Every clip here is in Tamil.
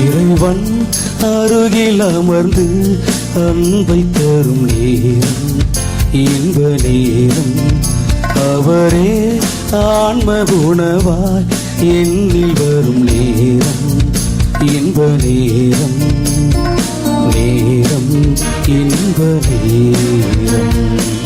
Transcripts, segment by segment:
இறைவன் அருகில் அமர்ந்து அன்பை தரும் நேரம் இன்ப நேரம். அவரே ஆன்ம குணவாய் என்னில் வரும் நேரம் இன்ப நேரம். நேரம் இன்ப நேரம்.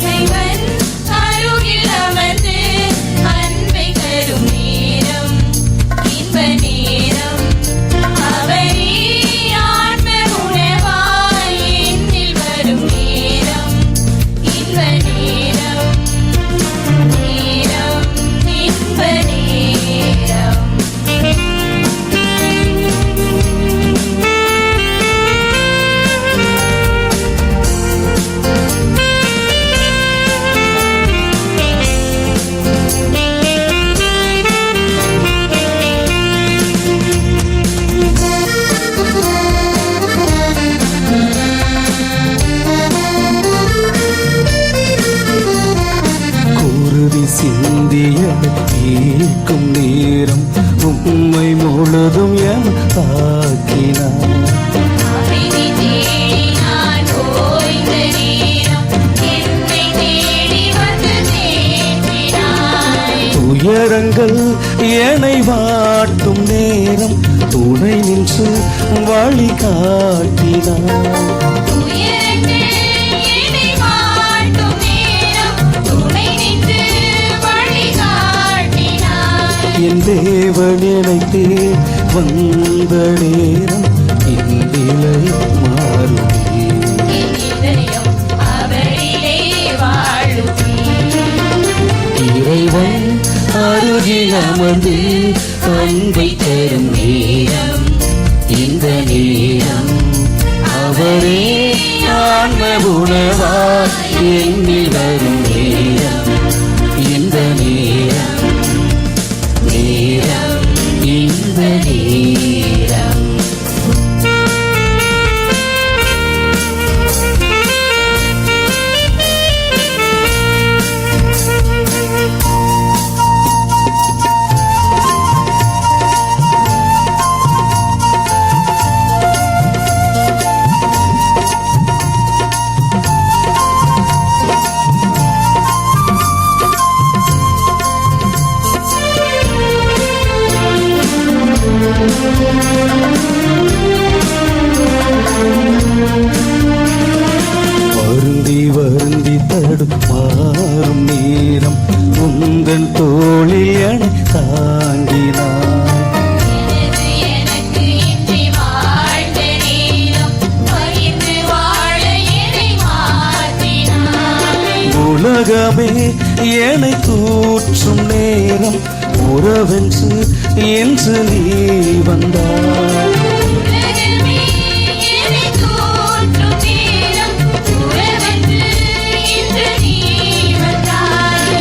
துயரங்கள் என்னை வாட்டும் நேரம் துணை நின்று வழி வழிகாட்டினாய் என் தேவன் நினைத்தே வந்த நேரம் என் அருகில் அமர்ந்து அன்பை தரும் நேரம் இந்த நேரம். அவரே ஆன்ம உணவாய் என்னில் வரும் நேரம் இந்த நேரம். நேரம் இந்த நேரம். வருந்தி வருந்தி தடுமாறும் நேரம் உந்தன் தோளில் என தாங்கினார். உலகமே என்னை தூற்றும் நேரம் உறவென்று என்று நீ வந்தாய்.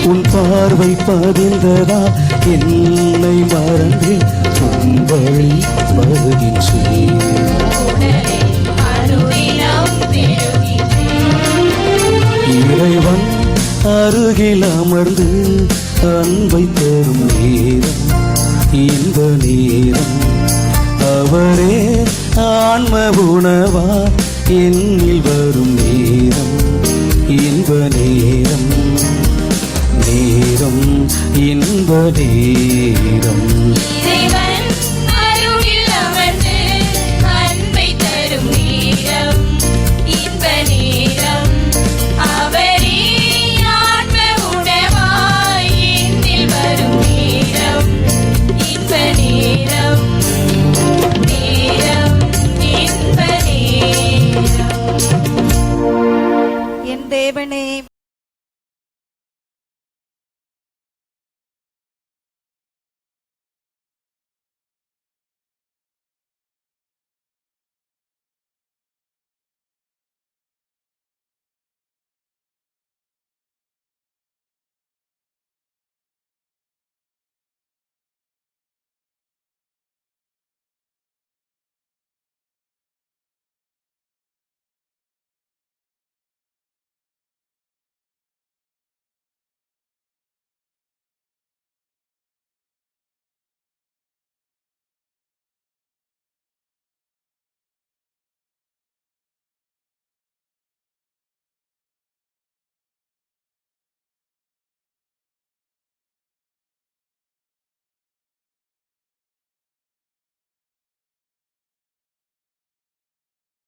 உன் பார்வை பதிந்ததா என்னை மறந்து. அருகில் அமர்ந்து அன்பை தரும் நேரம் இந்த நேரம். அவரே ஆன்ம உணவா என்னில் வரும் நேரம் இன்ப நேரம். நேரம் இன்ப நேரம்